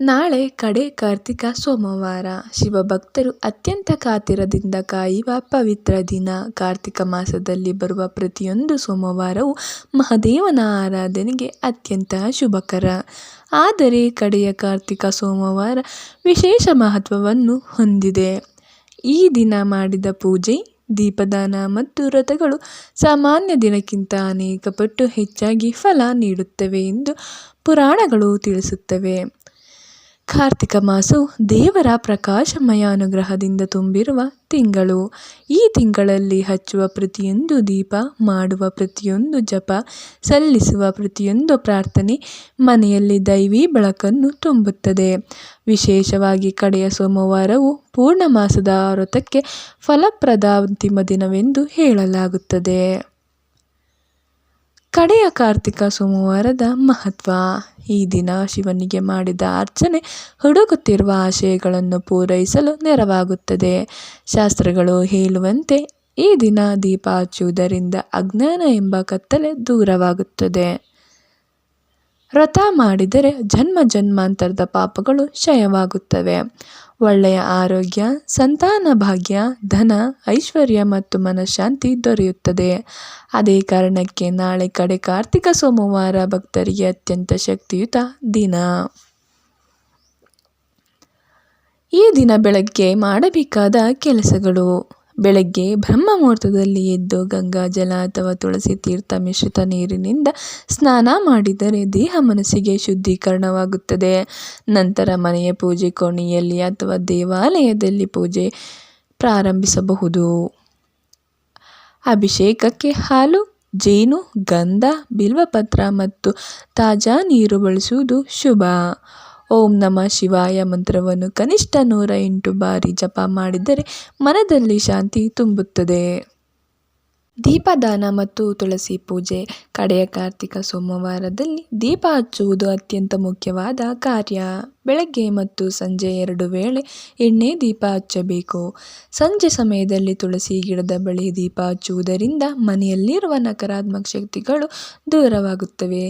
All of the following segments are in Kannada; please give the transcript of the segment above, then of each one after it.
ನಾಳೆ ಕಡೆ ಕಾರ್ತಿಕ ಸೋಮವಾರ. ಶಿವಭಕ್ತರು ಅತ್ಯಂತ ಕಾತಿರದಿಂದ ಕಾಯುವ ಪವಿತ್ರ ದಿನ. ಕಾರ್ತಿಕ ಮಾಸದಲ್ಲಿ ಬರುವ ಪ್ರತಿಯೊಂದು ಸೋಮವಾರವೂ ಮಹಾದೇವನ ಆರಾಧನೆಗೆ ಅತ್ಯಂತ ಶುಭಕರ. ಆದರೆ ಕಡೆಯ ಕಾರ್ತಿಕ ಸೋಮವಾರ ವಿಶೇಷ ಮಹತ್ವವನ್ನು ಹೊಂದಿದೆ. ಈ ದಿನ ಮಾಡಿದ ಪೂಜೆ, ದೀಪದಾನ ಮತ್ತು ವ್ರತಗಳು ಸಾಮಾನ್ಯ ದಿನಕ್ಕಿಂತ ಅನೇಕ ಪಟ್ಟು ಹೆಚ್ಚಾಗಿ ಫಲ ನೀಡುತ್ತವೆ ಎಂದು ಪುರಾಣಗಳು ತಿಳಿಸುತ್ತವೆ. ಕಾರ್ತಿಕ ಮಾಸವು ದೇವರ ಪ್ರಕಾಶಮಯ ಅನುಗ್ರಹದಿಂದ ತುಂಬಿರುವ ತಿಂಗಳು. ಈ ತಿಂಗಳಲ್ಲಿ ಹಚ್ಚುವ ಪ್ರತಿಯೊಂದು ದೀಪ, ಮಾಡುವ ಪ್ರತಿಯೊಂದು ಜಪ, ಸಲ್ಲಿಸುವ ಪ್ರತಿಯೊಂದು ಪ್ರಾರ್ಥನೆ ಮನೆಯಲ್ಲಿ ದೈವಿ ಬೆಳಕನ್ನು ತುಂಬುತ್ತದೆ. ವಿಶೇಷವಾಗಿ ಕಡೆಯ ಸೋಮವಾರವು ಪೂರ್ಣ ಮಾಸದ ವ್ರತಕ್ಕೆ ಫಲಪ್ರದ ಅಂತಿಮ ದಿನವೆಂದು ಹೇಳಲಾಗುತ್ತದೆ. ಕಡೆಯ ಕಾರ್ತಿಕ ಸೋಮವಾರದ ಮಹತ್ವ. ಈ ದಿನ ಶಿವನಿಗೆ ಮಾಡಿದ ಅರ್ಚನೆ ಹುಡುಕುತ್ತಿರುವ ಆಶಯಗಳನ್ನು ಪೂರೈಸಲು ನೆರವಾಗುತ್ತದೆ. ಶಾಸ್ತ್ರಗಳು ಹೇಳುವಂತೆ ಈ ದಿನ ದೀಪ ಹಚ್ಚುವುದರಿಂದ ಅಜ್ಞಾನ ಎಂಬ ಕತ್ತಲೆ ದೂರವಾಗುತ್ತದೆ. ವ್ರತ ಮಾಡಿದರೆ ಜನ್ಮ ಜನ್ಮಾಂತರದ ಪಾಪಗಳು ಕ್ಷಯವಾಗುತ್ತವೆ. ಒಳ್ಳೆಯ ಆರೋಗ್ಯ, ಸಂತಾನ ಭಾಗ್ಯ, ಧನ, ಐಶ್ವರ್ಯ ಮತ್ತು ಮನಃಶಾಂತಿ ದೊರೆಯುತ್ತದೆ. ಅದೇ ಕಾರಣಕ್ಕೆ ನಾಳೆ ಕಡೆ ಕಾರ್ತಿಕ ಸೋಮವಾರ ಭಕ್ತರಿಗೆ ಅತ್ಯಂತ ಶಕ್ತಿಯುತ ದಿನ. ಈ ದಿನ ಬೆಳಗ್ಗೆ ಮಾಡಬೇಕಾದ ಕೆಲಸಗಳು. ಬೆಳಗ್ಗೆ ಬ್ರಹ್ಮ ಮುಹೂರ್ತದಲ್ಲಿ ಎದ್ದು ಗಂಗಾ ಜಲ ಅಥವಾ ತುಳಸಿ ತೀರ್ಥ ಮಿಶ್ರಿತ ನೀರಿನಿಂದ ಸ್ನಾನ ಮಾಡಿದರೆ ದೇಹ ಮನಸ್ಸಿಗೆ ಶುದ್ಧೀಕರಣವಾಗುತ್ತದೆ. ನಂತರ ಮನೆಯ ಪೂಜೆ ಕೋಣೆಯಲ್ಲಿ ಅಥವಾ ದೇವಾಲಯದಲ್ಲಿ ಪೂಜೆ ಪ್ರಾರಂಭಿಸಬಹುದು. ಅಭಿಷೇಕಕ್ಕೆ ಹಾಲು, ಜೇನು, ಗಂಧ, ಬಿಲ್ವಪತ್ರ ಮತ್ತು ತಾಜಾ ನೀರು ಬಳಸುವುದು ಶುಭ. ಓಂ ನಮ ಶಿವಾಯ. ಮಂತ್ರವನ್ನು ಕನಿಷ್ಠ ನೂರ ಎಂಟು ಬಾರಿ ಜಪ ಮಾಡಿದರೆ ಮನದಲ್ಲಿ ಶಾಂತಿ ತುಂಬುತ್ತದೆ. ದೀಪದಾನ ಮತ್ತು ತುಳಸಿ ಪೂಜೆ. ಕಡೆಯ ಕಾರ್ತಿಕ ಸೋಮವಾರದಲ್ಲಿ ದೀಪ ಹಚ್ಚುವುದು ಅತ್ಯಂತ ಮುಖ್ಯವಾದ ಕಾರ್ಯ. ಬೆಳಗ್ಗೆ ಮತ್ತು ಸಂಜೆ ಎರಡು ವೇಳೆ ಎಣ್ಣೆ ದೀಪ ಹಚ್ಚಬೇಕು. ಸಂಜೆ ಸಮಯದಲ್ಲಿ ತುಳಸಿ ಗಿಡದ ಬಳಿ ದೀಪ ಹಚ್ಚುವುದರಿಂದ ಮನೆಯಲ್ಲಿರುವ ನಕಾರಾತ್ಮಕ ಶಕ್ತಿಗಳು ದೂರವಾಗುತ್ತವೆ.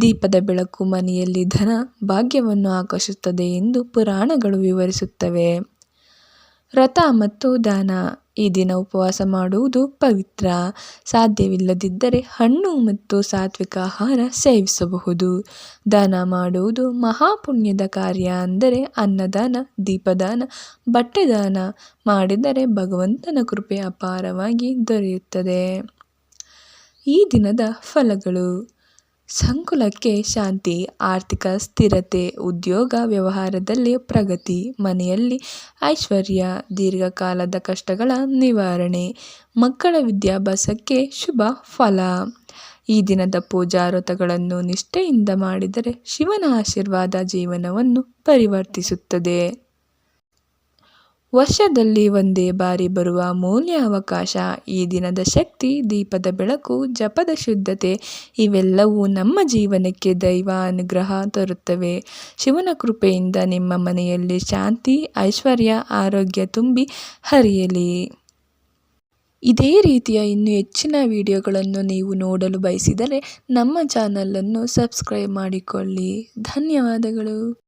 ದೀಪದ ಬೆಳಕು ಮನೆಯಲ್ಲಿ ಧನ ಭಾಗ್ಯವನ್ನು ಆಕರ್ಷಿಸುತ್ತದೆ ಎಂದು ಪುರಾಣಗಳು ವಿವರಿಸುತ್ತವೆ. ವ್ರತ ಮತ್ತು ದಾನ. ಈ ದಿನ ಉಪವಾಸ ಮಾಡುವುದು ಪವಿತ್ರ. ಸಾಧ್ಯವಿಲ್ಲದಿದ್ದರೆ ಹಣ್ಣು ಮತ್ತು ಸಾತ್ವಿಕ ಆಹಾರ ಸೇವಿಸಬಹುದು. ದಾನ ಮಾಡುವುದು ಮಹಾಪುಣ್ಯದ ಕಾರ್ಯ ಅಂದರೆ ಅನ್ನದಾನ, ದೀಪದಾನ, ಬಟ್ಟೆದಾನ ಮಾಡಿದರೆ ಭಗವಂತನ ಕೃಪೆ ಅಪಾರವಾಗಿ ದೊರೆಯುತ್ತದೆ. ಈ ದಿನದ ಫಲಗಳು. ಸಂಕುಲಕ್ಕೆ ಶಾಂತಿ, ಆರ್ಥಿಕ ಸ್ಥಿರತೆ, ಉದ್ಯೋಗ ವ್ಯವಹಾರದಲ್ಲಿ ಪ್ರಗತಿ, ಮನೆಯಲ್ಲಿ ಐಶ್ವರ್ಯ, ದೀರ್ಘಕಾಲದ ಕಷ್ಟಗಳ ನಿವಾರಣೆ, ಮಕ್ಕಳ ವಿದ್ಯಾಭ್ಯಾಸಕ್ಕೆ ಶುಭ ಫಲ. ಈ ದಿನದ ಪೂಜಾ ವ್ರತಗಳನ್ನು ನಿಷ್ಠೆಯಿಂದ ಮಾಡಿದರೆ ಶಿವನ ಆಶೀರ್ವಾದ ಜೀವನವನ್ನು ಪರಿವರ್ತಿಸುತ್ತದೆ. ವರ್ಷದಲ್ಲಿ ಒಂದೇ ಬಾರಿ ಬರುವ ಮೌಲ್ಯ ಅವಕಾಶ, ಈ ದಿನದ ಶಕ್ತಿ, ದೀಪದ ಬೆಳಕು, ಜಪದ ಶುದ್ಧತೆ, ಇವೆಲ್ಲವೂ ನಮ್ಮ ಜೀವನಕ್ಕೆ ದೈವ ಅನುಗ್ರಹ ತರುತ್ತವೆ. ಶಿವನ ಕೃಪೆಯಿಂದ ನಿಮ್ಮ ಮನೆಯಲ್ಲಿ ಶಾಂತಿ, ಐಶ್ವರ್ಯ, ಆರೋಗ್ಯ ತುಂಬಿ ಹರಿಯಲಿ. ಇದೇ ರೀತಿಯ ಇನ್ನೂ ಹೆಚ್ಚಿನ ವಿಡಿಯೋಗಳನ್ನು ನೀವು ನೋಡಲು ಬಯಸಿದರೆ ನಮ್ಮ ಚಾನಲನ್ನು ಸಬ್ಸ್ಕ್ರೈಬ್ ಮಾಡಿಕೊಳ್ಳಿ. ಧನ್ಯವಾದಗಳು.